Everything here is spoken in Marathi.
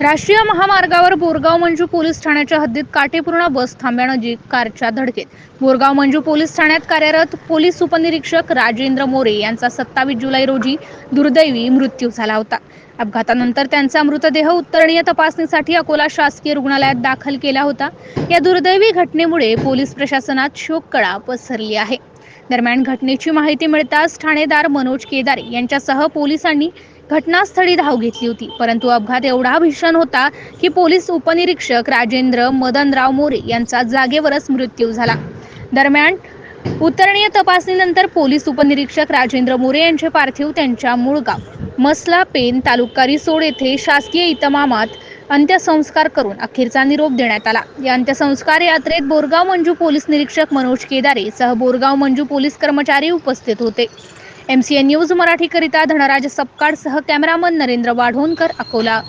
राष्ट्रीय महामार्गावर बोरगाव मंजू पोलीस ठाण्याच्या हद्दीत काटेपूर्णा बस थांब्यानजीक कारच्या धडकेत. बोरगाव मंजू पोलीस ठाण्यात कार्यरत पोलीस उपनिरीक्षक राजेंद्र मोरे यांचा सत्तावीस जुलै रोजी दुर्दैवी मृत्यू झाला होता. अपघातानंतर त्यांचा मृतदेह उत्तरणीय तपासणीसाठी अकोला शासकीय रुग्णालयात दाखल केला होता. या दुर्दैवी घटनेमुळे पोलीस प्रशासनात शोककळा पसरली आहे. दरम्यान घटनेची माहिती मिळताच ठाणेदार मनोज केदारे यांच्यासह पोलिसांनी घटनास्थळी धाव घेतली होती. परंतु अपघात एवढा भीषण होता की पोलीस उपनिरीक्षक राजेंद्र मदनराव मोरे यांचा जागेवरच मृत्यू झाला. दरम्यान उत्तरणीय तपासणीनंतर पोलीस उपनिरीक्षक राजेंद्र मोरे यांचे पार्थिव त्यांच्या मूळ गाव मसला पेन तालुका रिसोड येथे शासकीय इतमामात अंत्यसंस्कार करून अखेरचा निरोप देण्यात आला. या अंत्यसंस्कार यात्रेत बोरगाव मंजू पोलीस निरीक्षक मनोज केदारे सह बोरगाव मंजू पोलीस कर्मचारी उपस्थित होते. एमसीएन न्यूज मराठीकरिता धनराज सपकाळ सह कॅमेरामन नरेंद्र वाढोणकर अकोला.